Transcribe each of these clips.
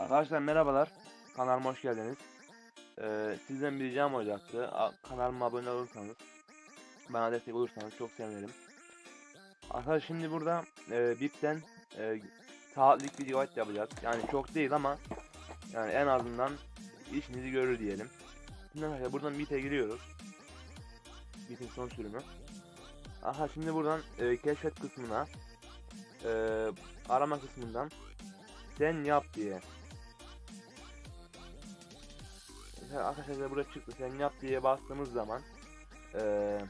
Arkadaşlar merhabalar. Kanalıma hoş geldiniz. Ee, sizden bir ricam olacaktı. A- Kanalıma abone olursanız, bana destek olursanız çok sevinirim. Arkadaşlar şimdi burada e, BIP'ten e, saatlik bir gigabyte yapacağız. Yani çok değil ama yani en azından işinizi görür diyelim. Şimdi arkadaşlar buradan BIP'e giriyoruz. BIP'in son sürümü. Aha şimdi buradan e, keşfet kısmına e, arama kısmından sen yap diye Mesela arkadaşlar buraya çıktı sen yap diye bastığımız zaman eee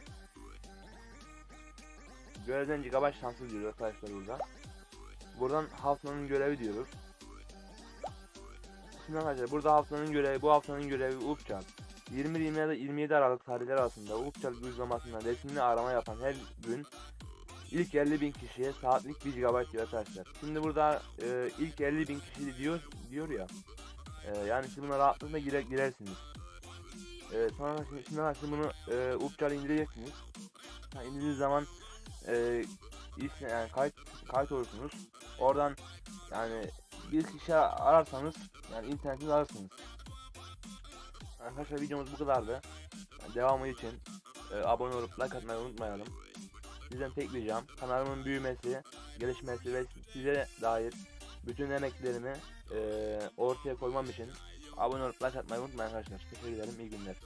görevden gigabyte şansı diyor arkadaşlar burada. Buradan haftanın görevi diyoruz. Şimdi arkadaşlar burada haftanın görevi bu haftanın görevi Upçal. 20 27 27 Aralık tarihler arasında Upçal uygulamasında resimli arama yapan her gün ilk 50 bin kişiye saatlik 1 GB diyor arkadaşlar. Şimdi burada e, ilk 50 bin kişi diyor diyor ya. E, yani siz buna rahatlıkla girer, girersiniz. E, sonra şimdi, bunu e, Upçal'a indireceksiniz. Ha, indirdiğiniz zaman e, isim, yani kayıt, kayıt olursunuz. Oradan yani bir kişi ararsanız yani internetinizi alırsınız. Arkadaşlar videomuz bu kadardı. Yani devamı için e, abone olup like atmayı unutmayalım. Sizden tek ricam kanalımın büyümesi, gelişmesi ve size dair bütün emeklerimi e, ortaya koymam için abone olup like atmayı unutmayın arkadaşlar. Teşekkür ederim. iyi günler.